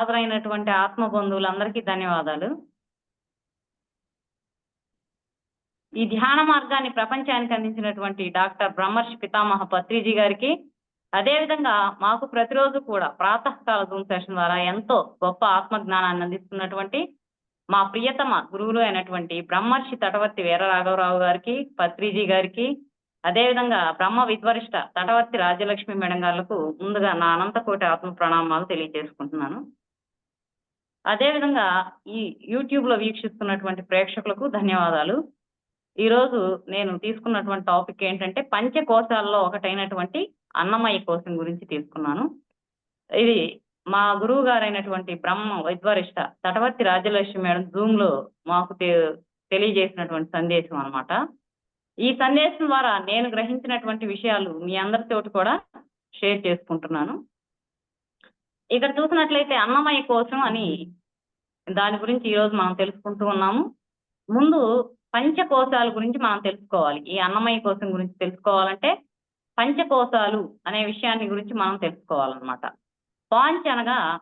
హాజరైనటువంటి ఆత్మ బంధువులందరికీ ధన్యవాదాలు. ఈ ధ్యాన మార్గాన్ని ప్రపంచానికి అందించినటువంటి డాక్టర్ బ్రహ్మర్షి పితామహ పత్రిజీ గారికి అదేవిధంగా మాకు ప్రతిరోజు కూడా ప్రాతకాల జూమ్ సెషన్ ద్వారా ఎంతో గొప్ప ఆత్మ జ్ఞానాన్ని అందిస్తున్నటువంటి మా ప్రియతమ గురువులు అయినటువంటి బ్రహ్మర్షి తటవర్తి వీరరాఘవరావు గారికి పత్రిజీ గారికి అదేవిధంగా బ్రహ్మ విద్వరిష్ట తటవర్తి రాజ్యలక్ష్మి మేడం గారులకు ముందుగా నా అనంతకోటి ఆత్మ ప్రణామాలు తెలియజేసుకుంటున్నాను. అదేవిధంగా ఈ యూట్యూబ్లో వీక్షిస్తున్నటువంటి ప్రేక్షకులకు ధన్యవాదాలు. ఈ రోజు నేను తీసుకున్నటువంటి టాపిక్ ఏంటంటే పంచకోశాల్లో ఒకటైనటువంటి అన్నమయ్య కోశం గురించి తీసుకున్నాను. ఇది మా గురువు గారైనటువంటి బ్రహ్మ వైద్వరిష్ట తటవర్తి రాజ్యలక్ష్మి మేడం జూమ్లో మాకు తె- తెలియజేసినటువంటి సందేశం అన్నమాట. ఈ సందేశం ద్వారా నేను గ్రహించినటువంటి విషయాలు మీ అందరితోటి కూడా షేర్ చేసుకుంటున్నాను. ఇక్కడ చూసినట్లయితే అన్నమయ్య కోసం అని దాని గురించి ఈ రోజు మనం తెలుసుకుంటూ ఉన్నాము. ముందు పంచకోశాల గురించి మనం తెలుసుకోవాలి. ఈ అన్నమయ్య కోశం గురించి తెలుసుకోవాలంటే పంచకోశాలు అనే విషయాన్ని గురించి మనం తెలుసుకోవాలన్నమాట. పాంచ్ అనగా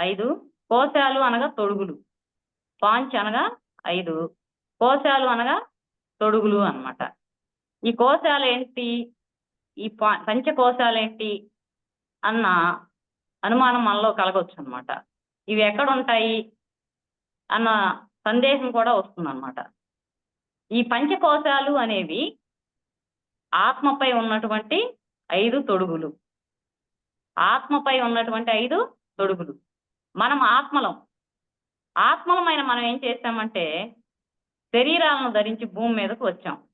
ఐదు కోశాలు అనగా తొడుగులు. పాంచ్ అనగా ఐదు కోశాలు అనగా తొడుగులు అన్నమాట. ఈ కోశాలు ఏంటి ఈ పంచకోశాలు ఏంటి అన్న అనుమానం మనలో కలగవచ్చు అనమాట ఇవి ఎక్కడ ఉంటాయి అన్న సందేహం కూడా వస్తుందన్నమాట ఈ పంచకోశాలు అనేవి ఆత్మపై ఉన్నటువంటి ఐదు తొడుగులు. ఆత్మపై ఉన్నటువంటి ఐదు తొడుగులు. మనం ఆత్మలం. ఆత్మలమైన మనం ఏం చేస్తామంటే శరీరాలను ధరించి భూమి మీదకు వచ్చాం.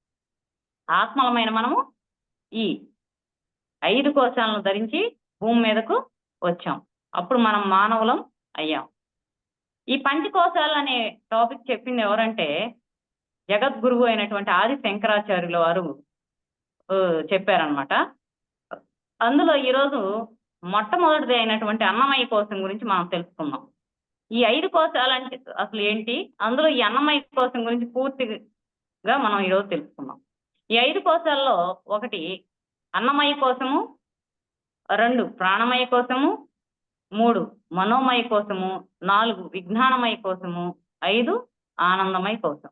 ఆత్మలమైన మనము ఈ ఐదు కోశాలను ధరించి భూమి మీదకు వచ్చాం. అప్పుడు మనం మానవులం అయ్యాం. ఈ పంచకోశాలు అనే టాపిక్ చెప్పింది ఎవరంటే జగద్గురువు అయినటువంటి ఆది శంకరాచార్యుల వారు చెప్పారనమాట అందులో ఈరోజు మొట్టమొదటిది అయినటువంటి అన్నమయ్య కోసం గురించి మనం తెలుసుకుందాం. ఈ ఐదు కోశాలు అంటే అసలు ఏంటి? అందులో ఈ అన్నమయ్య కోసం గురించి పూర్తిగా మనం ఈరోజు తెలుసుకుందాం. ఈ ఐదు కోశాల్లో ఒకటి అన్నమయ కోసము రెండు ప్రాణమయ కోసము. మూడు మనోమయ కోసము. నాలుగు విజ్ఞానమయ కోసము. ఐదు ఆనందమయ కోసం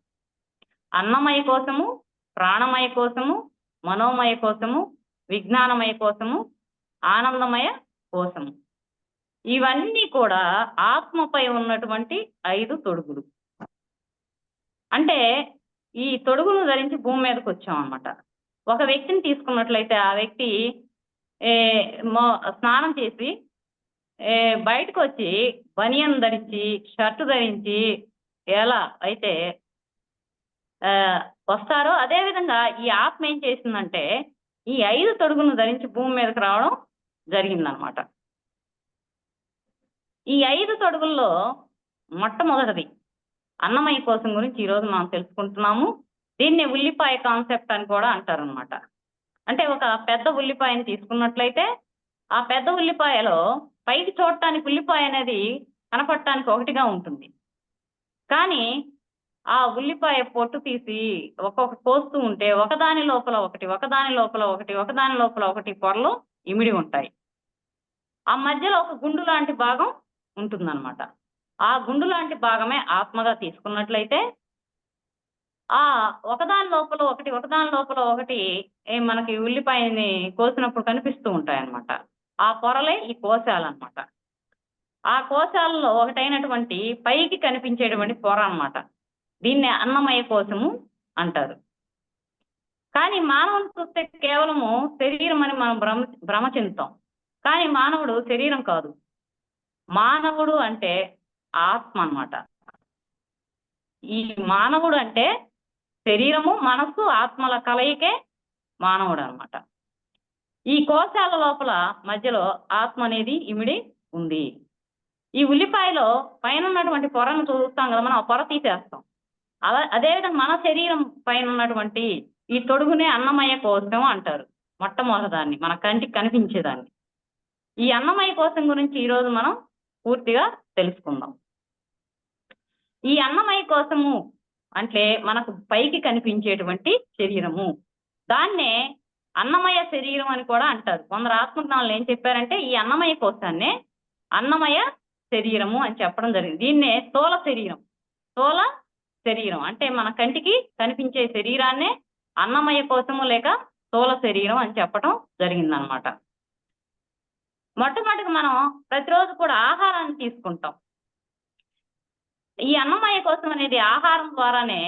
అన్నమయ కోసము ప్రాణమయ కోసము మనోమయ కోసము విజ్ఞానమయ కోసము ఆనందమయ కోసము. ఇవన్నీ కూడా ఆత్మపై ఉన్నటువంటి ఐదు తొడుగులు. అంటే ఈ తొడుగును ధరించి భూమి మీదకి వచ్చాం అన్నమాట ఒక వ్యక్తిని తీసుకున్నట్లయితే ఆ వ్యక్తి స్నానం చేసి ఏ, బయటకు వచ్చి బనియన్ ధరించి షర్టు ధరించి ఎలా అయితే వస్తారో అదే విధంగా ఈ ఆత్మ ఏం చేసిందంటే ఈ ఐదు తొడుగును ధరించి భూమి మీదకి రావడం జరిగిందనమాట. ఈ ఐదు తొడుగుల్లో మొట్టమొదటిది అన్నమయ్య కోసం గురించి ఈరోజు మనం తెలుసుకుంటున్నాము. దీన్ని ఉల్లిపాయ కాన్సెప్ట్ అని కూడా అంటారనమాట. అంటే ఒక పెద్ద ఉల్లిపాయని తీసుకున్నట్లయితే ఆ పెద్ద ఉల్లిపాయలో పైకి చూడటానికి ఉల్లిపాయ అనేది కనపడటానికి ఒకటిగా ఉంటుంది. కానీ ఆ ఉల్లిపాయ పొట్టు తీసి ఒక్కొక్క కోస్తూ ఉంటే ఒకదాని లోపల ఒకటి ఒకదాని లోపల ఒకటి ఒకదాని లోపల ఒకటి పొరలు ఇమిడి ఉంటాయి. ఆ మధ్యలో ఒక గుండు లాంటి భాగం ఉంటుందన్నమాట. ఆ గుండు లాంటి భాగమే ఆత్మగా తీసుకున్నట్లయితే ఆ ఒకదాని లోపల ఒకటి ఒకదాని లోపల ఒకటి మనకి ఉల్లిపాయని కోసినప్పుడు కనిపిస్తూ ఉంటాయి అన్నమాట ఆ పొరలే ఈ కోశాలన్నమాట. ఆ కోశాలలో ఒకటైనటువంటి పైకి కనిపించేటువంటి పొర అన్నమాట. దీన్ని అన్నమయ కోశము అంటారు. కానీ మానవుని చూస్తే కేవలము శరీరం అని మనం భ్రమ భ్రమ చెందుతాం. కానీ మానవుడు శరీరం కాదు. మానవుడు అంటే ఆత్మ అన్నమాట. ఈ మానవుడు అంటే శరీరము మనస్సు ఆత్మల కలయికే మానవుడు అన్నమాట. ఈ కోశాల లోపల మధ్యలో ఆత్మ అనేది ఇమిడి ఉంది. ఈ ఉల్లిపాయలో పైన ఉన్నటువంటి పొరను చూస్తాం కదా మనం ఆ పొర తీసేస్తాం. అలా అదేవిధంగా మన శరీరం పైన ఉన్నటువంటి ఈ తొడుగునే అన్నమయ కోశం అంటారు మొట్టమొదటిదాన్ని మన కంటికి కనిపించేదాన్ని. ఈ అన్నమయ కోశం గురించి ఈరోజు మనం పూర్తిగా తెలుసుకుందాం. ఈ అన్నమయ కోశము అంటే మనకు పైకి కనిపించేటువంటి శరీరము. దాన్నే అన్నమయ శరీరం అని కూడా అంటారు. కొందరు ఆత్మజ్ఞానులు ఏం చెప్పారంటే ఈ అన్నమయ కోశాన్నే అన్నమయ శరీరము అని చెప్పడం జరిగింది. దీన్నే స్థూల శరీరం స్థూల శరీరం. అంటే మన కంటికి కనిపించే శరీరాన్నే అన్నమయ కోశము లేక స్థూల శరీరం అని చెప్పడం జరిగిందనమాట. మొట్టమొదటిగా మనం ప్రతిరోజు కూడా ఆహారాన్ని తీసుకుంటాం. ఈ అన్నమయ కోసం అనేది ఆహారం ద్వారానే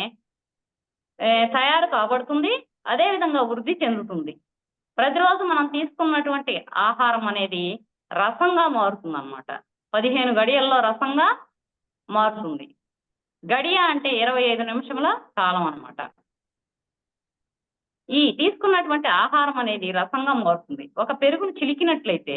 తయారు కాబడుతుంది. అదేవిధంగా వృద్ధి చెందుతుంది. ప్రతిరోజు మనం తీసుకున్నటువంటి ఆహారం అనేది రసంగా మారుతుంది అనమాట పదిహేను గడియల్లో రసంగా మారుతుంది. గడియ అంటే ఇరవై ఐదు నిమిషముల కాలం అన్నమాట. ఈ తీసుకున్నటువంటి ఆహారం అనేది రసంగా మారుతుంది. ఒక పెరుగును చిలికినట్లయితే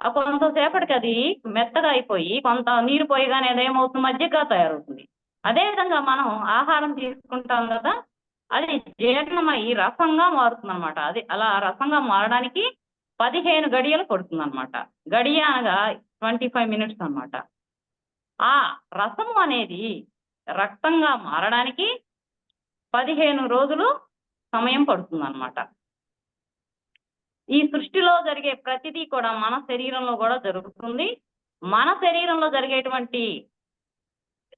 ఆ కొంతసేపటికి అది మెత్తగా అయిపోయి కొంత నీరు పోయగానే అదేమవుతుంది మజ్జిగగా తయారవుతుంది. అదేవిధంగా మనం ఆహారం తీసుకుంటాం కదా అది జీర్ణమై రసంగా మారుతుంది అనమాట అది అలా రసంగా మారడానికి పదిహేను గడియలు పడుతుంది అనమాట గడియ అనగా ట్వంటీ ఫైవ్ మినిట్స్ అన్నమాట. ఆ రసము అనేది రక్తంగా మారడానికి పదిహేను రోజులు సమయం పడుతుంది అనమాట ఈ సృష్టిలో జరిగే ప్రతిదీ కూడా మన శరీరంలో కూడా జరుగుతుంది. మన శరీరంలో జరిగేటువంటి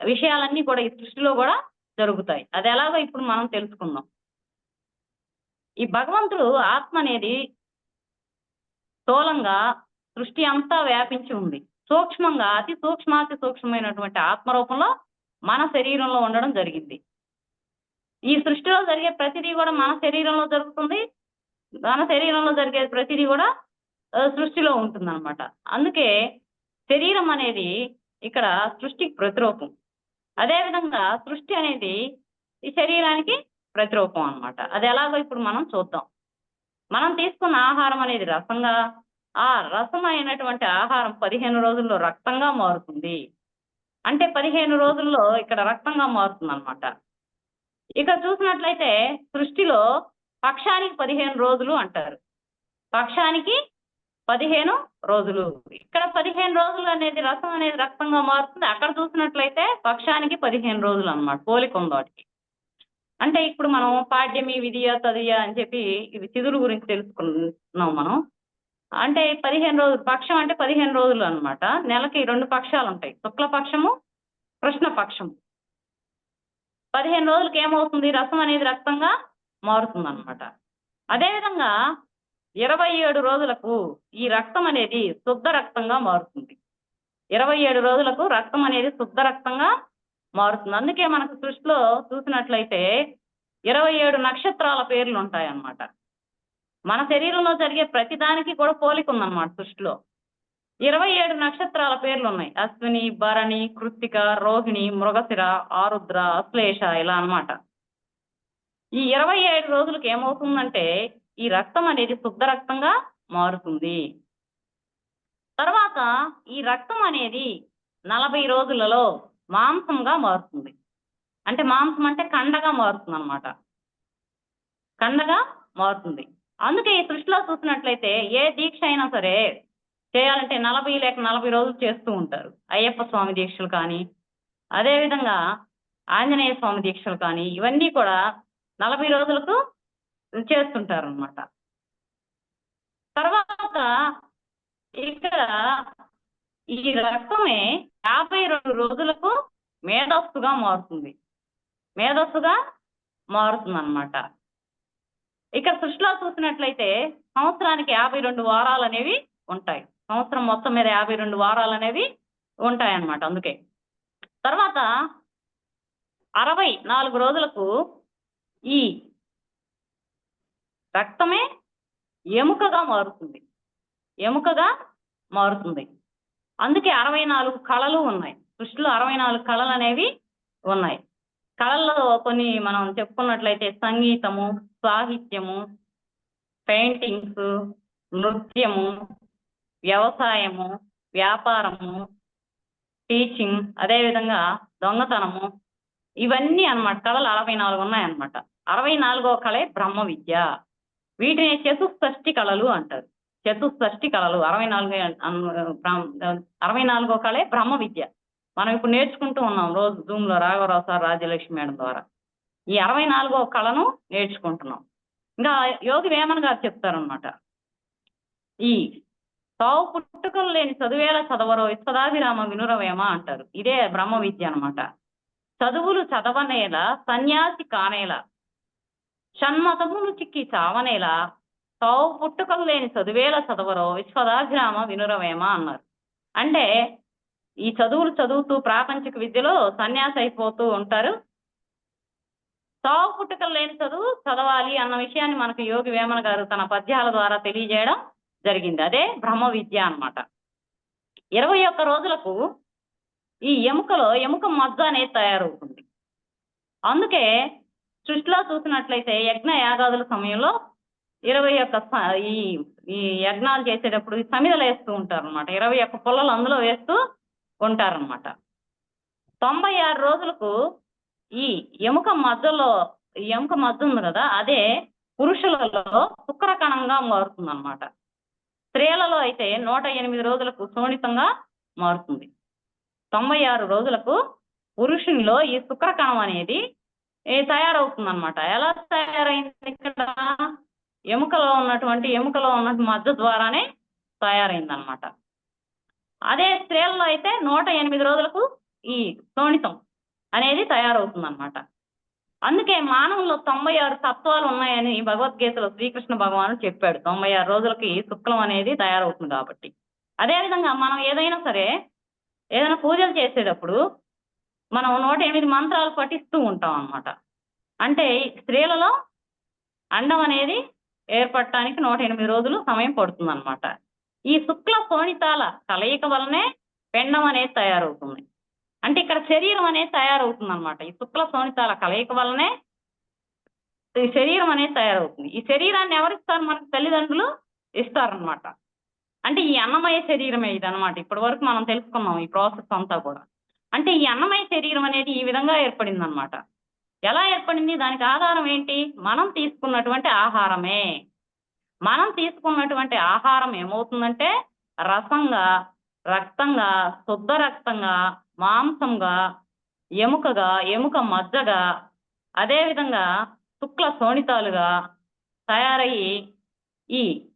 విషయాలన్నీ కూడా ఈ సృష్టిలో కూడా జరుగుతాయి. అది ఎలాగో ఇప్పుడు మనం తెలుసుకుందాం. ఈ భగవంతుడు ఆత్మ అనేది స్థూలంగా సృష్టి అంతా వ్యాపించి ఉంది. సూక్ష్మంగా అతి సూక్ష్మాతి సూక్ష్మమైనటువంటి ఆత్మ రూపంలో మన శరీరంలో ఉండడం జరిగింది. ఈ సృష్టిలో జరిగే ప్రతిదీ కూడా మన శరీరంలో జరుగుతుంది. మన శరీరంలో జరిగే ప్రతిదీ కూడా సృష్టిలో ఉంటుంది అనమాట అందుకే శరీరం అనేది ఇక్కడ సృష్టికి ప్రతిరూపం. అదేవిధంగా సృష్టి అనేది ఈ శరీరానికి ప్రతిరూపం అన్నమాట. అది ఎలాగో ఇప్పుడు మనం చూద్దాం. మనం తీసుకున్న ఆహారం అనేది రసంగా ఆ రసం అయినటువంటి ఆహారం పదిహేను రోజుల్లో రక్తంగా మారుతుంది. అంటే పదిహేను రోజుల్లో ఇక్కడ రక్తంగా మారుతుంది అనమాట ఇక చూసినట్లయితే సృష్టిలో పక్షానికి పదిహేను రోజులు అంటారు. పక్షానికి పదిహేను రోజులు. ఇక్కడ పదిహేను రోజులు అనేది రసం అనేది రక్తంగా మారుతుంది. అక్కడ చూసినట్లయితే పక్షానికి పదిహేను రోజులు అన్నమాట పోలిక ఉంది వాటికి. అంటే ఇప్పుడు మనం పాడ్యమి విధియ తదియ అని చెప్పి ఇది చిదురు గురించి తెలుసుకున్నాం మనం. అంటే పదిహేను రోజులు పక్షం అంటే పదిహేను రోజులు అన్నమాట. నెలకి రెండు పక్షాలు ఉంటాయి. శుక్ల పక్షము కృష్ణ పక్షము పదిహేను రోజులకి ఏమవుతుంది? రసం అనేది రక్తంగా మారుతుంది అనమాట అదేవిధంగా ఇరవై ఏడు రోజులకు ఈ రక్తం అనేది శుద్ధ రక్తంగా మారుతుంది. ఇరవై ఏడు రోజులకు రక్తం అనేది శుద్ధ రక్తంగా మారుతుంది. అందుకే మనకు సృష్టిలో చూసినట్లయితే ఇరవై ఏడు నక్షత్రాల పేర్లు ఉంటాయి అన్నమాట మన శరీరంలో జరిగే ప్రతి దానికి కూడా పోలిక ఉందన్నమాట సృష్టిలో. ఇరవై ఏడు నక్షత్రాల పేర్లు ఉన్నాయి. అశ్విని భరణి కృత్తిక రోహిణి మృగశిర ఆరుద్ర అశ్లేష ఇలా అన్నమాట. ఈ ఇరవై ఏడు రోజులకు ఏమవుతుందంటే ఈ రక్తం అనేది శుద్ధ రక్తంగా మారుతుంది. తర్వాత ఈ రక్తం అనేది నలభై రోజులలో మాంసంగా మారుతుంది. అంటే మాంసం అంటే కండగా మారుతుంది అనమాట కండగా మారుతుంది. అందుకే ఈ సృష్టిలో చూసినట్లయితే ఏ దీక్ష అయినా సరే చేయాలంటే నలభై లేక నలభై రోజులు చేస్తూ ఉంటారు. అయ్యప్ప స్వామి దీక్షలు కానీ అదేవిధంగా ఆంజనేయ స్వామి దీక్షలు కానీ ఇవన్నీ కూడా నలభై రోజులకు చేస్తుంటారు అనమాట తర్వాత ఇక్కడ ఈ రక్తమే యాభై రెండు రోజులకు మేధస్సుగా మారుతుంది. మేధస్సుగా మారుతుంది అనమాట ఇక్కడ సృష్టిలో చూసినట్లయితే సంవత్సరానికి యాభై రెండు వారాలు అనేవి ఉంటాయి. సంవత్సరం మొత్తం మీద యాభై రెండు వారాలు అనేవి ఉంటాయి అన్నమాట అందుకే. తర్వాత అరవై నాలుగు రోజులకు ఈ రక్తమే ఎముకగా మారుతుంది. ఎముకగా మారుతుంది. అందుకే అరవై నాలుగు కళలు ఉన్నాయి. సృష్టిలో అరవై నాలుగు కళలు అనేవి ఉన్నాయి. కళల్లో కొన్ని మనం చెప్పుకున్నట్లయితే సంగీతము సాహిత్యము పెయింటింగ్స్ నృత్యము వ్యవసాయము వ్యాపారము టీచింగ్ అదేవిధంగా దొంగతనము ఇవన్నీ అన్నమాట. కళలు అరవై నాలుగు ఉన్నాయన్నమాట. అరవై నాలుగో కళే బ్రహ్మ విద్య. వీటిని చతుష్షష్టి కళలు అంటారు. చతుష్షష్టి కళలు అరవై నాలుగు అరవై నాలుగో కళే బ్రహ్మ విద్య. మనం ఇప్పుడు నేర్చుకుంటూ ఉన్నాం రోజు జూమ్లో రాఘవరావు సార్ రాజ్యలక్ష్మి మేడం ద్వారా. ఈ అరవై నాలుగో కళను నేర్చుకుంటున్నాం. ఇంకా యోగి వేమన్ గారు చెప్తారనమాట ఈ తావు పుట్టుకలు లేని చదువేల చదవరో విశ్వదాభిరామ వినురవేమ అంటారు. ఇదే బ్రహ్మ విద్య అన్నమాట. చదువులు చదవనేల సన్యాసి కానేల షణ్మతములు చిక్కి చావనేల తావు పుట్టుకలు లేని చదువేల చదవరో విశ్వదాభిరామ వినురవేమ అన్నారు. అంటే ఈ చదువులు చదువుతూ ప్రాపంచిక విద్యలో సన్యాసి అయిపోతూ ఉంటారు. తావు పుట్టుకలు లేని చదువు చదవాలి అన్న విషయాన్ని మనకు యోగి వేమన గారు తన పద్యాల ద్వారా తెలియజేయడం జరిగింది. అదే బ్రహ్మ విద్య అన్నమాట. ఇరవై ఒక్క రోజులకు ఈ ఎముకలో ఎముక మజ్జ అనేది తయారవుతుంది. అందుకే సృష్టిలో చూసినట్లయితే యజ్ఞ యాగాదుల సమయంలో ఇరవై ఒక్క ఈ ఈ యజ్ఞాలు చేసేటప్పుడు ఈ సమిదలు వేస్తూ ఉంటారు అనమాట ఇరవై ఒక్క పుల్లలు అందులో వేస్తూ ఉంటారన్నమాట. తొంభై ఆరు రోజులకు ఈ ఎముక మధ్యలో ఈ ఎముక మధ్య ఉంది కదా అదే పురుషులలో శుక్రకణంగా మారుతుంది అనమాట స్త్రీలలో అయితే నూట ఎనిమిది రోజులకు సోనితంగా మారుతుంది. తొంభై ఆరు రోజులకు పురుషునిలో ఈ శుక్రకణం అనేది తయారవుతుంది అనమాట ఎలా తయారైంది ఇక్కడ? ఎముకలో ఉన్నటువంటి ఎముకలో ఉన్నటువంటి మధ్య ద్వారానే తయారైంది అనమాట అదే స్త్రీలలో అయితే నూట ఎనిమిది రోజులకు ఈ తోణితం అనేది తయారవుతుంది అనమాట అందుకే మానవుల్లో తొంభై ఆరు తత్వాలు ఉన్నాయని భగవద్గీతలో శ్రీకృష్ణ భగవాను చెప్పాడు. తొంభై ఆరు రోజులకి శుక్లం అనేది తయారవుతుంది కాబట్టి. అదేవిధంగా మనం ఏదైనా సరే ఏదైనా పూజలు చేసేటప్పుడు మనం నూట ఎనిమిది మంత్రాలు పఠిస్తూ ఉంటాం అన్నమాట. అంటే స్త్రీలలో అండం అనేది ఏర్పడటానికి నూట ఎనిమిది రోజులు సమయం పడుతుంది అనమాట ఈ శుక్ల శోణితాల కలయిక వలనే పెండం అనేది తయారవుతుంది. అంటే ఇక్కడ శరీరం అనేది తయారవుతుంది అనమాట ఈ శుక్ల సోనితాల కలయిక వలనే ఈ శరీరం అనేది తయారవుతుంది. ఈ శరీరాన్ని ఎవరిస్తారు? మనకు తల్లిదండ్రులు ఇస్తారనమాట అంటే ఈ అన్నమయ శరీరమే ఇది అనమాట ఇప్పటి వరకు మనం తెలుసుకున్నాం ఈ ప్రాసెస్ అంతా కూడా. అంటే ఈ అన్నమయ శరీరం అనేది ఈ విధంగా ఏర్పడింది అనమాట ఎలా ఏర్పడింది? దానికి ఆధారం ఏంటి? మనం తీసుకున్నటువంటి ఆహారమే. మనం తీసుకున్నటువంటి ఆహారం ఏమవుతుందంటే రసంగా రక్తంగా శుద్ధ రక్తంగా మాంసంగా ఎముకగా ఎముక మజ్జగా అదేవిధంగా శుక్ల శోణితాలుగా తయారయ్యి ఈ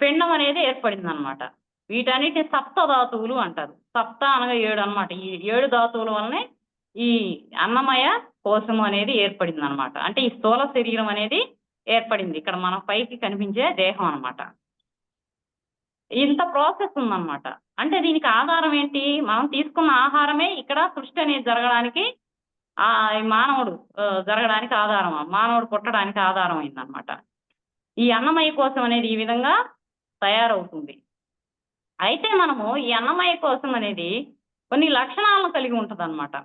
పిండం అనేది ఏర్పడింది అనమాట వీటన్నిటిని సప్త ధాతువులు అంటారు. సప్త అనగా ఏడు అన్నమాట. ఈ ఏడు ధాతువుల వల్లనే ఈ అన్నమయ కోశము అనేది ఏర్పడింది అనమాట అంటే ఈ స్థూల శరీరం అనేది ఏర్పడింది. ఇక్కడ మన పైకి కనిపించే దేహం అన్నమాట. ఇంత ప్రాసెస్ ఉందన్నమాట. అంటే దీనికి ఆధారం ఏంటి? మనం తీసుకున్న ఆహారమే ఇక్కడ సృష్టి అనేది జరగడానికి ఆ మానవుడు జరగడానికి ఆధారం మానవుడు పుట్టడానికి ఆధారం అయిందనమాట ఈ అన్నమయ కోసం అనేది ఈ విధంగా తయారవుతుంది. అయితే మనము ఈ అన్నమయ కోసం అనేది కొన్ని లక్షణాలను కలిగి ఉంటుంది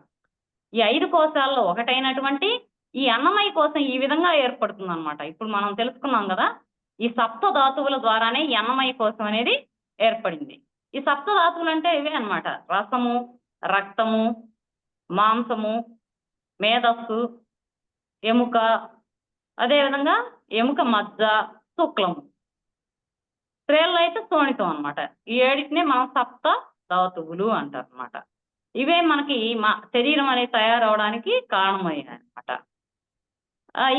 ఈ ఐదు కోశాల్లో ఒకటైనటువంటి ఈ అన్నమయ కోసం ఈ విధంగా ఏర్పడుతుంది అనమాట ఇప్పుడు మనం తెలుసుకున్నాం కదా ఈ సప్త ధాతువుల ద్వారానే ఈ అన్నమయ కోసం అనేది ఏర్పడింది. ఈ సప్త ధాతువులు అంటే ఇవే అన్నమాట. రసము రక్తము మాంసము మేధస్సు ఎముక అదేవిధంగా ఎముక మజ్జ శుక్లము. స్త్రీల్లో అయితే శోణితం అనమాట ఈ ఏడిటినే మనం సప్త ధాతువులు అంటారు అనమాట ఇవే మనకి మా శరీరం అనేది తయారవడానికి కారణమయ్యాయి అనమాట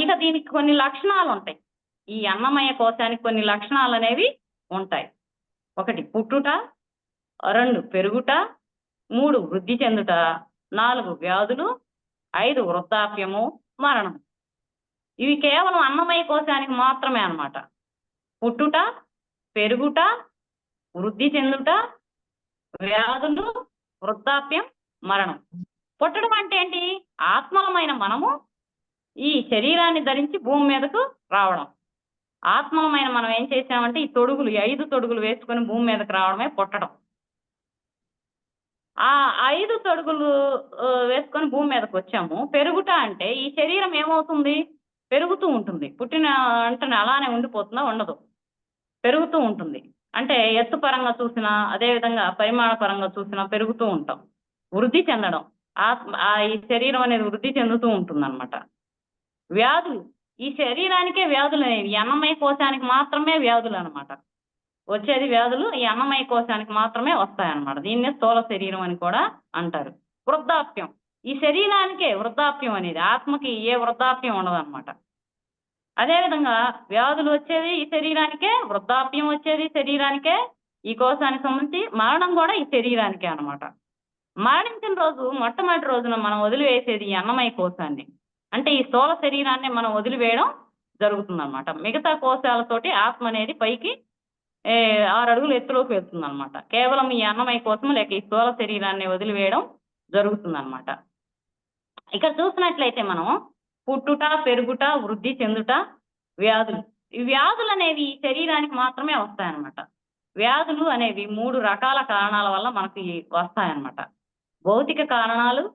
ఇక దీనికి కొన్ని లక్షణాలు ఉంటాయి. ఈ అన్నమయ కోశానికి కొన్ని లక్షణాలు అనేవి ఉంటాయి. ఒకటి పుట్టుట రెండు పెరుగుట మూడు వృద్ధి చెందుట నాలుగు వ్యాధులు ఐదు వృద్ధాప్యము మరణం ఇవి కేవలం అన్నమయ కోశానికి మాత్రమే అన్నమాట. పుట్టుట పెరుగుట వృద్ధి చెందుట వ్యాధులు వృద్ధాప్యం మరణం. పుట్టడం అంటే ఏంటి? ఆత్మలమైన మనము ఈ శరీరాన్ని ధరించి భూమి మీదకు రావడం. ఆత్మలమైన మనం ఏం చేసామంటే ఈ తొడుగులు ఐదు తొడుగులు వేసుకొని భూమి మీదకు రావడమే పుట్టడం. ఆ ఐదు తొడుగులు వేసుకొని భూమి మీదకి వచ్చాము. పెరుగుట అంటే ఈ శరీరం ఏమవుతుంది? పెరుగుతూ ఉంటుంది. పుట్టిన వెంటనే అలానే ఉండిపోతుందా? ఉండదు. పెరుగుతూ ఉంటుంది. అంటే ఎత్తు పరంగా చూసినా అదే విధంగా పరిమాణ పరంగా చూసినా పెరుగుతూ ఉంటాం. వృద్ధి చెందడం ఆత్మ ఆ ఈ శరీరం అనేది వృద్ధి చెందుతూ ఉంటుంది వ్యాధులు ఈ శరీరానికే వ్యాధులు అనేవి. అన్నమయ కోశానికి మాత్రమే వ్యాధులు అనమాట వచ్చేది వ్యాధులు ఈ అన్నమయ కోశానికి మాత్రమే వస్తాయన్నమాట. దీన్నే స్థూల శరీరం అని కూడా అంటారు. వృద్ధాప్యం ఈ శరీరానికే వృద్ధాప్యం అనేది. ఆత్మకి ఏ వృద్ధాప్యం ఉండదు అనమాట అదేవిధంగా వ్యాధులు వచ్చేది ఈ శరీరానికే వృద్ధాప్యం వచ్చేది శరీరానికే ఈ కోశానికి సంబంధించి మరణం కూడా ఈ శరీరానికే అన్నమాట. మరణించిన రోజు మొట్టమొదటి రోజున మనం వదిలివేసేది ఈ అన్నమయ కోశాన్ని. అంటే ఈ స్థూల శరీరాన్ని మనం వదిలివేయడం జరుగుతుంది అనమాట మిగతా కోశాలతోటి ఆత్మ అనేది పైకి ఆరు అడుగులు ఎత్తులోకి వెళ్తుంది అనమాట కేవలం ఈ అన్నమయ కోసం లేక ఈ స్థూల శరీరాన్ని వదిలివేయడం జరుగుతుంది అనమాట ఇక్కడ చూసినట్లయితే మనం పుట్టుట పెరుగుట వృద్ధి చెందుట వ్యాధులు. ఈ వ్యాధులు అనేవి శరీరానికి మాత్రమే వస్తాయన్నమాట. వ్యాధులు అనేవి మూడు రకాల కారణాల వల్ల మనకి వస్తాయన్నమాట. భౌతిక కారణాలు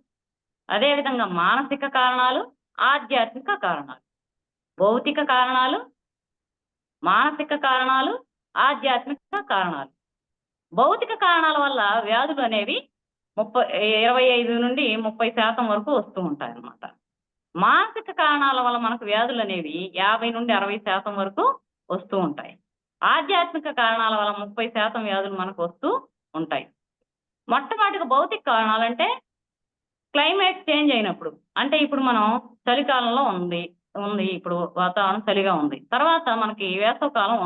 అదేవిధంగా మానసిక కారణాలు ఆధ్యాత్మిక కారణాలు. భౌతిక కారణాలు మానసిక కారణాలు ఆధ్యాత్మిక కారణాలు. భౌతిక కారణాల వల్ల వ్యాధులు అనేవి ముప్పై ఇరవై ఐదు నుండి ముప్పై శాతం వరకు వస్తూ ఉంటాయి అన్నమాట మానసిక కారణాల వల్ల మనకు వ్యాధులు అనేవి యాభై నుండి అరవై శాతం వరకు వస్తూ ఉంటాయి. ఆధ్యాత్మిక కారణాల వల్ల ముప్పై శాతం వ్యాధులు మనకు వస్తూ ఉంటాయి. మొట్టమొదటిగా భౌతిక కారణాలంటే క్లైమేట్ చేంజ్ అయినప్పుడు అంటే ఇప్పుడు మనం చలికాలంలో ఉంది ఉంది ఇప్పుడు వాతావరణం చలిగా ఉంది. తర్వాత మనకి వేసవకాలం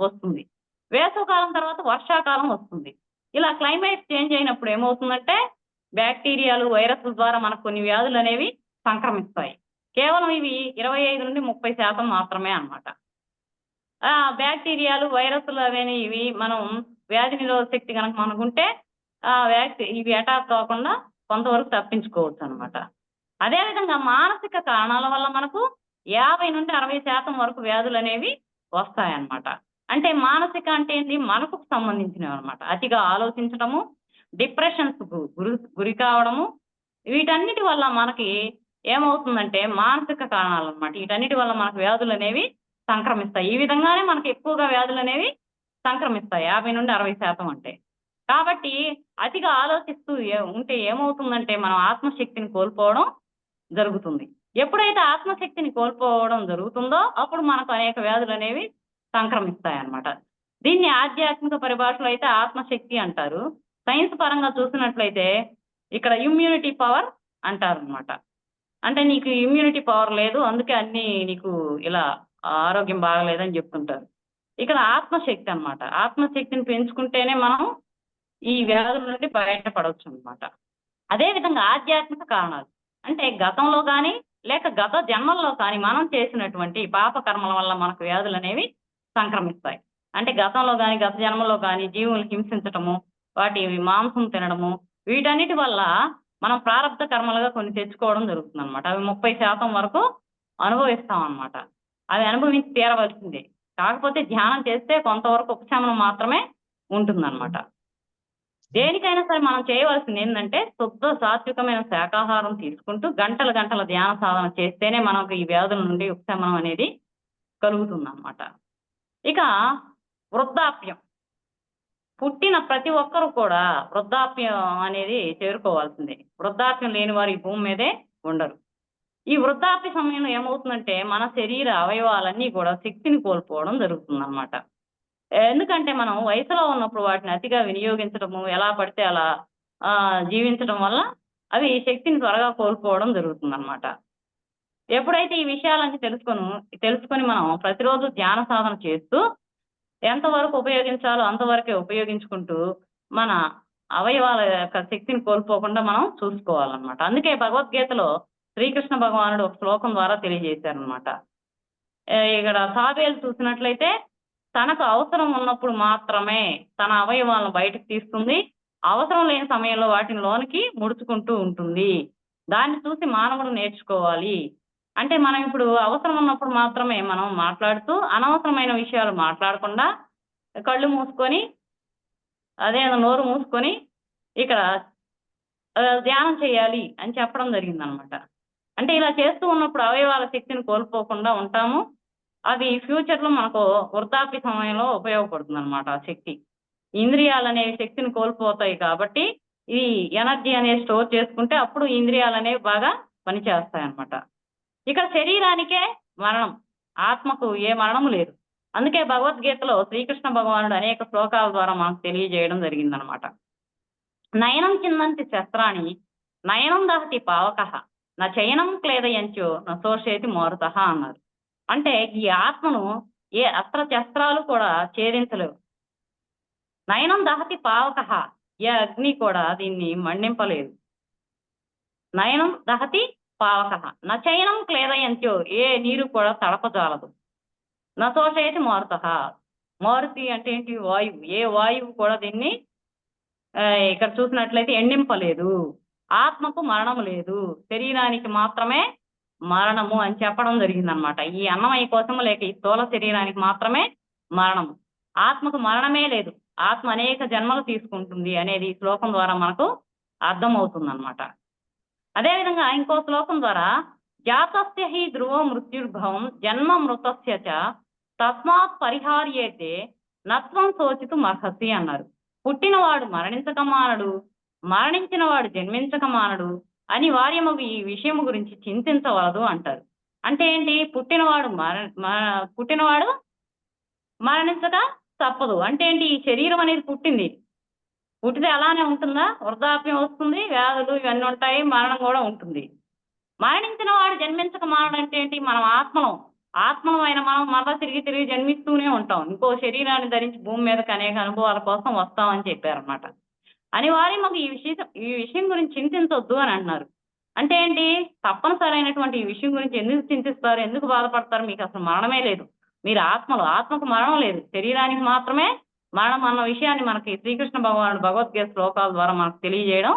వస్తుంది. వేసవకాలం తర్వాత వర్షాకాలం వస్తుంది. ఇలా క్లైమేట్ చేంజ్ అయినప్పుడు ఏమవుతుందంటే బ్యాక్టీరియాలు వైరస్ల ద్వారా మనకు కొన్ని వ్యాధులు అనేవి సంక్రమిస్తాయి. కేవలం ఇవి ఇరవై ఐదు నుండి ముప్పై శాతం మాత్రమే అన్నమాట. ఆ బ్యాక్టీరియాలు వైరస్లు అవన్నీ ఇవి మనం వ్యాధి నిరోధక శక్తి కనుక మనకుంటే ఆ వ్యాక్సి ఇవి అటాక్ కాకుండా కొంతవరకు తప్పించుకోవచ్చు అనమాట అదేవిధంగా మానసిక కారణాల వల్ల మనకు యాభై నుండి అరవై శాతం వరకు వ్యాధులు అనేవి వస్తాయన్నమాట అంటే మానసిక అంటే ఏంది? మనకు సంబంధించినవి అనమాట అతిగా ఆలోచించడము డిప్రెషన్స్ గురి గురి కావడము వీటన్నిటి వల్ల మనకి ఏమవుతుందంటే మానసిక కారణాలు అనమాట వీటన్నిటి వల్ల మనకు వ్యాధులు అనేవి సంక్రమిస్తాయి. ఈ విధంగానే మనకు ఎక్కువగా వ్యాధులు అనేవి సంక్రమిస్తాయి. యాభై నుండి అరవై శాతం అంటే. కాబట్టి అతిగా ఆలోచిస్తూ ఉంటే ఏమవుతుందంటే మనం ఆత్మశక్తిని కోల్పోవడం జరుగుతుంది. ఎప్పుడైతే ఆత్మశక్తిని కోల్పోవడం జరుగుతుందో అప్పుడు మనకు అనేక వ్యాధులు అనేవి సంక్రమిస్తాయి అన్నమాట దీన్ని ఆధ్యాత్మిక పరిభాషలో అయితే ఆత్మశక్తి అంటారు. సైన్స్ పరంగా చూసినట్లయితే ఇక్కడ ఇమ్యూనిటీ పవర్ అంటారు అనమాట అంటే నీకు ఇమ్యూనిటీ పవర్ లేదు అందుకే అన్ని నీకు ఇలా ఆరోగ్యం బాగలేదని చెప్తుంటారు. ఇక్కడ ఆత్మశక్తి అన్నమాట. ఆత్మశక్తిని పెంచుకుంటేనే మనం ఈ వ్యాధుల నుండి బయటపడవచ్చు అనమాట అదేవిధంగా ఆధ్యాత్మిక కారణాలు. అంటే గతంలో కానీ లేక గత జన్మల్లో కానీ మనం చేసినటువంటి పాప కర్మల వల్ల మనకు వ్యాధులు అనేవి సంక్రమిస్తాయి. అంటే గతంలో కానీ గత జన్మలో కానీ జీవులు హింసించటము వాటి మాంసం తినడము వీటన్నిటి వల్ల మనం ప్రారంభ కర్మలుగా కొన్ని తెచ్చుకోవడం జరుగుతుంది అనమాట అవి ముప్పై శాతం వరకు అనుభవిస్తాం అన్నమాట. అవి అనుభవించి తీరవలసిందే. కాకపోతే ధ్యానం చేస్తే కొంతవరకు ఉపశమనం మాత్రమే ఉంటుందన్నమాట. దేనికైనా సరే మనం చేయవలసింది ఏంటంటే శుద్ధ సాత్వికమైన శాకాహారం తీసుకుంటూ గంటల గంటల ధ్యాన సాధన చేస్తేనే మనకు ఈ వ్యాధుల నుండి ఉపశమనం అనేది కలుగుతుంది అన్నమాట ఇక వృద్ధాప్యం. పుట్టిన ప్రతి ఒక్కరు కూడా వృద్ధాప్యం అనేది చేరుకోవాల్సిందే. వృద్ధాప్యం లేని వారు ఈ భూమి మీదే ఉండరు. ఈ వృద్ధాప్య సమయంలో ఏమవుతుందంటే మన శరీర అవయవాలన్నీ కూడా శక్తిని కోల్పోవడం జరుగుతుంది అనమాట ఎందుకంటే మనం వయసులో ఉన్నప్పుడు వాటిని అతిగా వినియోగించడము ఎలా పడితే అలా ఆ, జీవించడం వల్ల అవి శక్తిని త్వరగా కోల్పోవడం జరుగుతుంది అనమాట ఎప్పుడైతే ఈ విషయాలన్నీ తెలుసుకొని తెలుసుకొని మనం ప్రతిరోజు ధ్యాన సాధన చేస్తూ ఎంతవరకు ఉపయోగించాలో అంతవరకే ఉపయోగించుకుంటూ మన అవయవాల యొక్క శక్తిని కోల్పోకుండా మనం చూసుకోవాలన్నమాట. అందుకే భగవద్గీతలో శ్రీకృష్ణ భగవానుడు ఒక శ్లోకం ద్వారా తెలియజేశారనమాట ఇక్కడ సాబేలు చూసినట్లయితే తనకు అవసరం ఉన్నప్పుడు మాత్రమే తన అవయవాలను బయటకు తీస్తుంది అవసరం లేని సమయంలో వాటిని లోనికి ముడుచుకుంటూ ఉంటుంది. దాన్ని చూసి మానవుడు నేర్చుకోవాలి. అంటే మనం ఇప్పుడు అవసరం ఉన్నప్పుడు మాత్రమే మనం మాట్లాడుతూ అనవసరమైన విషయాలు మాట్లాడకుండా కళ్ళు మూసుకొని అదే నోరు మూసుకొని ఇక్కడ ధ్యానం చేయాలి అని చెప్పడం జరిగిందనమాట. అంటే ఇలా చేస్తూ ఉన్నప్పుడు అవయవాల శక్తిని కోల్పోకుండా ఉంటాము. అది ఫ్యూచర్లో మనకు వృద్ధాప్య సమయంలో ఉపయోగపడుతుంది అనమాట ఆ శక్తి. ఇంద్రియాలు అనేవి శక్తిని కోల్పోతాయి కాబట్టి ఈ ఎనర్జీ అనేది స్టోర్ చేసుకుంటే అప్పుడు ఇంద్రియాలు అనేవి బాగా పనిచేస్తాయి అనమాట ఇక్కడ శరీరానికే మరణం. ఆత్మకు ఏ మరణం లేదు. అందుకే భగవద్గీతలో శ్రీకృష్ణ భగవానుడు అనేక శ్లోకాల ద్వారా మనకు తెలియజేయడం జరిగిందనమాట. నయనం చిందంతి శస్త్రాన్ని నయనం దహతి పావక నా చయనం క్లేదయంచో నా శోషేతి మారుత అన్నారు. అంటే ఈ ఆత్మను ఏ అస్త్ర శస్త్రాలు కూడా ఛేదించలేవు. నయనం దహతి పావక ఏ అగ్ని కూడా దీన్ని మండింపలేదు నయనం దహతి పావక నచయనం క్లేదయంత్యో ఏ నీరు కూడా తడపజాలదు. నశోషయతి మారుత. మారుతి అంటే ఏంటి? వాయువు. ఏ వాయువు కూడా దీన్ని ఇక్కడ చూసినట్లయితే ఎండింపలేదు. ఆత్మకు మరణం లేదు. శరీరానికి మాత్రమే మరణము అని చెప్పడం జరిగిందనమాట ఈ అన్నమయ కోసము లేక ఈ స్థూల శరీరానికి మాత్రమే మరణము. ఆత్మకు మరణమే లేదు. ఆత్మ అనేక జన్మలు తీసుకుంటుంది అనేది ఈ శ్లోకం ద్వారా మనకు అర్థమవుతుంది అనమాట అదేవిధంగా ఇంకో శ్లోకం ద్వారా జాతస్య హి ధ్రువ మృత్యుర్భవం జన్మ మృతస్య చ తస్మాత్ పరిహార్యేతే నత్వం శోచితు మర్హసి అన్నారు. పుట్టినవాడు మరణించక మానడు మరణించిన వాడు జన్మించక మానడు అని వార్యమగు ఈ విషయము గురించి చింతించవలదు అంటారు. అంటే ఏంటి? పుట్టినవాడు మర మ- పుట్టినవాడు మరణించక తప్పదు. అంటే ఏంటి? ఈ శరీరం అనేది పుట్టింది. పుట్టితే అలానే ఉంటుందా? వృద్ధాప్యం వస్తుంది వ్యాధులు ఇవన్నీ ఉంటాయి మరణం కూడా ఉంటుంది. మరణించిన వాడు జన్మించక మారడంటే అంటే ఏంటి? మనం ఆత్మలం. ఆత్మలం అయిన మనం మరలా తిరిగి తిరిగి జన్మిస్తూనే ఉంటాం. ఇంకో శరీరాన్ని ధరించి భూమి మీదకి అనేక అనుభవాల కోసం వస్తామని చెప్పారన్నమాట. అనివార్యం మాకు ఈ విషయం ఈ విషయం గురించి చింతించొద్దు అని అంటున్నారు. అంటే ఏంటి? తప్పనిసరైనటువంటి ఈ విషయం గురించి ఎందుకు చింతిస్తారు? ఎందుకు బాధపడతారు? మీకు అసలు మరణమే లేదు. మీరు ఆత్మలు ఆత్మకు మరణం లేదు. శరీరానికి మాత్రమే మరణం అన్న విషయాన్ని మనకి శ్రీకృష్ణ భగవానుడు భగవద్గీత శ్లోకాల ద్వారా మనకు తెలియజేయడం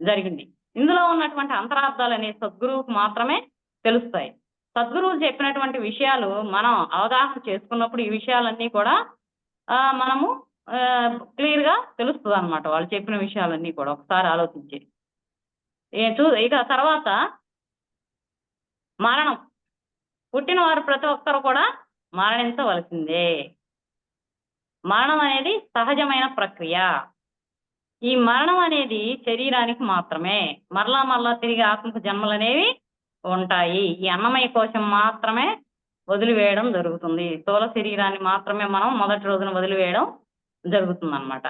జరిగింది. ఇందులో ఉన్నటువంటి అంతరార్థాలు అనే సద్గురువుకు మాత్రమే తెలుస్తాయి. సద్గురువులు చెప్పినటువంటి విషయాలు మనం అవగాహన చేసుకున్నప్పుడు ఈ విషయాలన్నీ కూడా ఆ, మనము క్లియర్గా తెలుస్తుంది అనమాట వాళ్ళు చెప్పిన విషయాలన్నీ కూడా ఒకసారి ఆలోచించి. చూ ఇక తర్వాత మరణం. పుట్టిన వారు ప్రతి ఒక్కరు కూడా మరణించవలసిందే. మరణం అనేది సహజమైన ప్రక్రియ. ఈ మరణం అనేది శరీరానికి మాత్రమే. మరలా మరలా తిరిగి ఆత్మకు జన్మలు అనేవి ఉంటాయి. ఈ అన్నమయ కోశం మాత్రమే వదిలివేయడం జరుగుతుంది. స్థూల శరీరాన్ని మాత్రమే మనం మొదటి రోజున వదిలివేయడం జరుగుతుంది అనమాట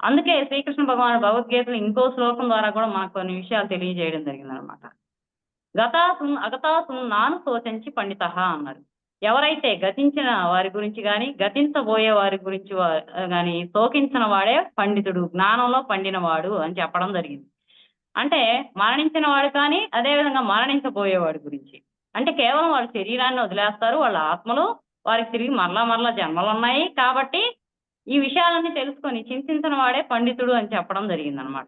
అందుకే శ్రీకృష్ణ భగవాన్ భగవద్గీతలో ఇంకో శ్లోకం ద్వారా కూడా మనకు కొన్ని విషయాలు తెలియజేయడం జరిగింది అనమాట గతాసు అగతాసు నాను శోచించి పండిత అన్నారు. ఎవరైతే గతించిన వారి గురించి కానీ గతించబోయే వారి గురించి కానీ శోకించిన వాడే పండితుడు జ్ఞానంలో పండినవాడు అని చెప్పడం జరిగింది. అంటే మరణించిన వాడు కానీ అదేవిధంగా మరణించబోయేవాడి గురించి. అంటే కేవలం వాళ్ళ శరీరాన్ని వదిలేస్తారు వాళ్ళ ఆత్మలు వారికి తిరిగి మరలా మరలా జన్మలు ఉన్నాయి కాబట్టి ఈ విషయాలన్నీ తెలుసుకొని చింతించిన వాడే పండితుడు అని చెప్పడం జరిగిందనమాట.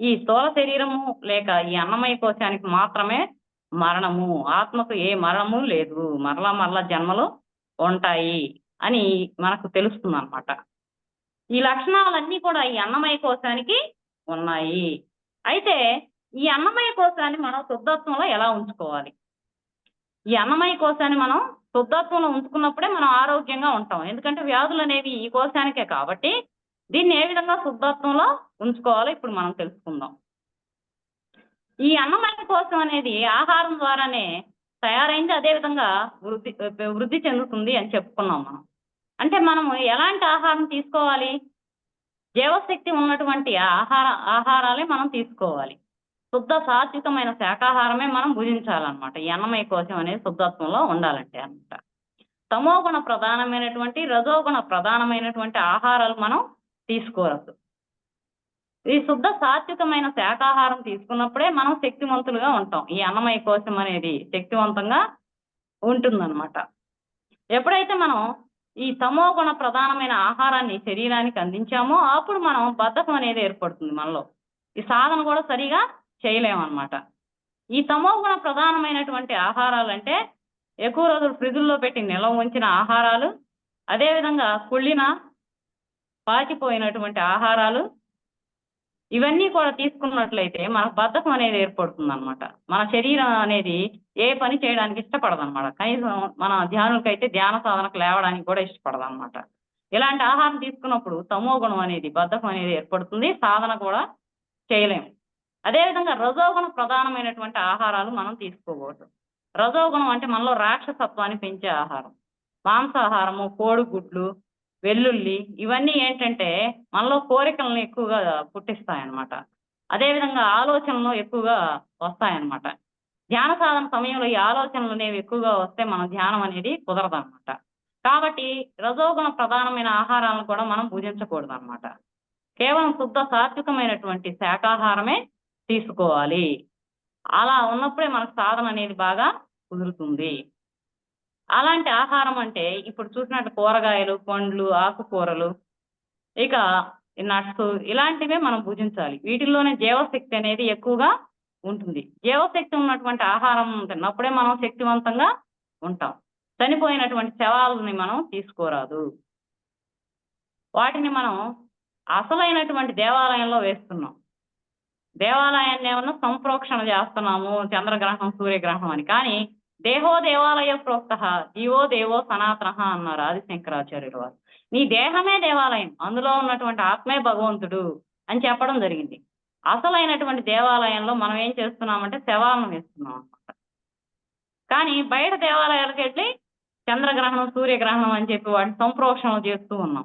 ఈ స్థూల శరీరము లేక ఈ అన్నమయ కోశానికి మాత్రమే మరణము. ఆత్మకు ఏ మరణము లేదు. మరలా మరలా జన్మలు ఉంటాయి అని మనకు తెలుస్తుంది అనమాట ఈ లక్షణాలన్నీ కూడా ఈ అన్నమయ కోశానికి ఉన్నాయి. అయితే ఈ అన్నమయ కోశాన్ని మనం శుద్ధత్వంలో ఎలా ఉంచుకోవాలి? ఈ అన్నమయ కోశాన్ని మనం శుద్ధత్వంలో ఉంచుకున్నప్పుడే మనం ఆరోగ్యంగా ఉంటాం. ఎందుకంటే వ్యాధులు అనేవి ఈ కోశానికే కాబట్టి దీన్ని ఏ విధంగా శుద్ధత్వంలో ఉంచుకోవాలో ఇప్పుడు మనం తెలుసుకుందాం. ఈ అన్నమయ కోసం అనేది ఆహారం ద్వారానే తయారైంది అదేవిధంగా వృద్ధి వృద్ధి చెందుతుంది అని చెప్పుకున్నాం మనం. అంటే మనం ఎలాంటి ఆహారం తీసుకోవాలి? జీవశక్తి ఉన్నటువంటి ఆహార ఆహారాలే మనం తీసుకోవాలి. శుద్ధ సాత్వికమైన శాకాహారమే మనం భుజించాలన్నమాట. ఈ అన్నమయ కోశం అనేది శుద్ధత్వంలో ఉండాలంటే అన్నమాట తమోగుణ ప్రధానమైనటువంటి రజోగుణ ప్రధానమైనటువంటి ఆహారాలు మనం తీసుకోవద్దు. ఈ శుద్ధ సాత్వికమైన శాకాహారం తీసుకున్నప్పుడే మనం శక్తివంతులుగా ఉంటాం. ఈ అన్నమయ కోశం అనేది శక్తివంతంగా ఉంటుందన్నమాట. ఎప్పుడైతే మనం ఈ తమోగుణ ప్రధానమైన ఆహారాన్ని శరీరానికి అందించామో అప్పుడు మనం బద్ధకం అనేది ఏర్పడుతుంది మనలో. ఈ సాధన కూడా సరిగా చేయలేమన్నమాట. ఈ తమోగుణ ప్రధానమైనటువంటి ఆహారాలు అంటే ఎక్కువ రోజులు ఫ్రిజుల్లో పెట్టి నిల్వ ఉంచిన ఆహారాలు అదేవిధంగా కుళ్ళిన పాచిపోయినటువంటి ఆహారాలు ఇవన్నీ కూడా తీసుకున్నట్లయితే మనకు బద్ధకం అనేది ఏర్పడుతుంది అనమాట మన శరీరం అనేది ఏ పని చేయడానికి ఇష్టపడదు అనమాట కనీసం మన ధ్యానులకైతే ధ్యాన సాధనకు లేవడానికి కూడా ఇష్టపడదు అనమాట ఇలాంటి ఆహారం తీసుకున్నప్పుడు తమో గుణం అనేది బద్ధకం అనేది ఏర్పడుతుంది. సాధన కూడా చేయలేము అదేవిధంగా రజోగుణ ప్రధానమైనటువంటి ఆహారాలు మనం తీసుకోకూడదు. రజోగుణం అంటే మనలో రాక్షసత్వాన్ని పెంచే ఆహారం. మాంసాహారము కోడిగుడ్లు వెల్లుల్లి ఇవన్నీ ఏంటంటే మనలో కోరికలను ఎక్కువగా పుట్టిస్తాయన్నమాట. అదేవిధంగా ఆలోచనలు ఎక్కువగా వస్తాయన్నమాట. ధ్యాన సాధన సమయంలో ఈ ఆలోచనలు అనేవి ఎక్కువగా వస్తే మన ధ్యానం అనేది కుదరదు అనమాట కాబట్టి రజోగుణ ప్రధానమైన ఆహారాలను కూడా మనం భుజించకూడదు అనమాట కేవలం శుద్ధ సాత్వికమైనటువంటి శాకాహారమే తీసుకోవాలి. అలా ఉన్నప్పుడే మనకు సాధన అనేది బాగా కుదురుతుంది. అలాంటి ఆహారం అంటే ఇప్పుడు చూసినట్టు కూరగాయలు పండ్లు ఆకుకూరలు ఇక నట్స్ ఇలాంటివే మనం భుజించాలి. వీటిల్లోనే జీవశక్తి అనేది ఎక్కువగా ఉంటుంది. జీవశక్తి ఉన్నటువంటి ఆహారం తిన్నప్పుడే మనం శక్తివంతంగా ఉంటాం. చనిపోయినటువంటి శవాలని మనం తీసుకోరాదు. వాటిని మనం అసలైనటువంటి దేవాలయంలో వేస్తున్నాం. దేవాలయాన్ని ఏమన్నా సంప్రోక్షణ చేస్తున్నాము చంద్రగ్రహణం సూర్యగ్రహణం అని. కానీ దేహో దేవాలయ ప్రోక్త జీవో దేవో సనాతన అన్నారు ఆదిశంకరాచార్యుల వారు నీ దేహమే దేవాలయం అందులో ఉన్నటువంటి ఆత్మే భగవంతుడు అని చెప్పడం జరిగింది. అసలైనటువంటి దేవాలయంలో మనం ఏం చేస్తున్నామంటే శవాలను వేస్తున్నాం కానీ బయట దేవాలయాలకు వెళ్ళి చంద్రగ్రహణం సూర్యగ్రహణం అని చెప్పి వాటిని సంప్రోక్షణలు చేస్తూ ఉన్నాం.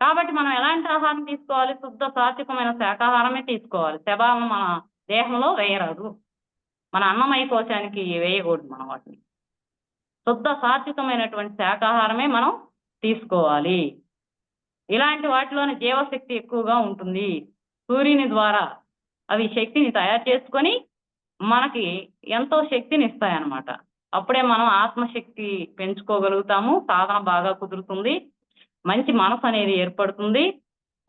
కాబట్టి మనం ఎలాంటి ఆహారం తీసుకోవాలి? శుద్ధ సాత్వికమైన శాకాహారమే తీసుకోవాలి. శవాలను మన దేహంలో వేయరాదు. మన అన్నమయ కోశానికి వేయకూడదు మనం వాటిని. శుద్ధ సాత్వికమైనటువంటి శాకాహారమే మనం తీసుకోవాలి. ఇలాంటి వాటిలోని జీవశక్తి ఎక్కువగా ఉంటుంది. సూర్యుని ద్వారా అవి శక్తిని తయారు చేసుకొని మనకి ఎంతో శక్తిని ఇస్తాయన్నమాట. అప్పుడే మనం ఆత్మశక్తి పెంచుకోగలుగుతాము. సాధన బాగా కుదురుతుంది. మంచి మనసు అనేది ఏర్పడుతుంది.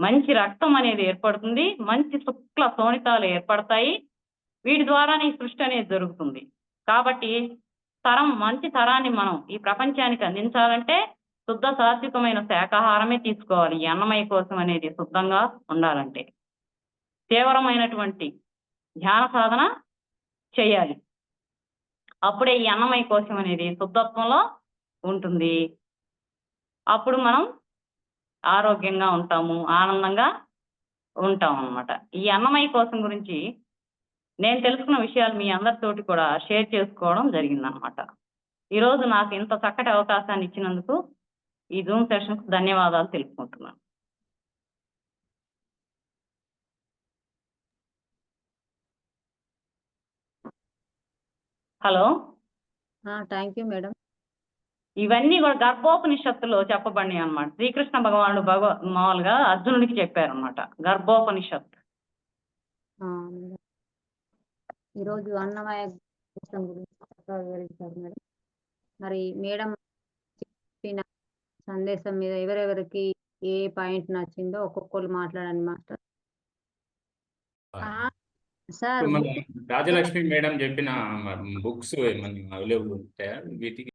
మంచి రక్తం అనేది ఏర్పడుతుంది. మంచి శుక్ల సోనితాలు ఏర్పడతాయి. వీటి ద్వారా నీ సృష్టి అనేది జరుగుతుంది. కాబట్టి తరం మంచి తరాన్ని మనం ఈ ప్రపంచానికి అందించాలంటే శుద్ధ సాత్వికమైన శాకాహారమే తీసుకోవాలి. ఈ అన్నమయ కోసం అనేది శుద్ధంగా ఉండాలంటే. తీవ్రమైనటువంటి ధ్యాన సాధన చేయాలి. అప్పుడే ఈ అన్నమయ కోశం అనేది శుద్ధత్వంలో ఉంటుంది. అప్పుడు మనం ఆరోగ్యంగా ఉంటాము ఆనందంగా ఉంటాం అన్నమాట ఈ అన్నమయ కోసం గురించి నేను తెలుసుకున్న విషయాలు మీ అందరితోటి కూడా షేర్ చేసుకోవడం జరిగిందనమాట ఈరోజు నాకు ఇంత చక్కటి అవకాశాన్ని ఇచ్చినందుకు ఈ జూమ్ సెషన్కి ధన్యవాదాలు తెలుపుకుంటున్నాను. హలో? థ్యాంక్ యూ మేడం ఇవన్నీ కూడా గర్భోపనిషత్తులో చెప్పబడినాయి అన్నమాట. శ్రీకృష్ణ భగవానుడు భగవ మామూలుగా అర్జునుడికి చెప్పారన్నమాట. గర్భోపనిషత్ ఆ, మేడం. ఈరోజు అన్నమయ కోసం గురించి చక్కగా వివరించారు మేడం. మరి మేడం చెప్పిన సందేశం మీద ఎవరెవరికి ఏ పాయింట్ నచ్చిందో ఒక్కొక్కరు మాట్లాడండి మాస్టర్. సార్ రాజలక్ష్మి మేడం చెప్పిన బుక్స్ అవైలబుల్ ఉంటాయా? వీటికి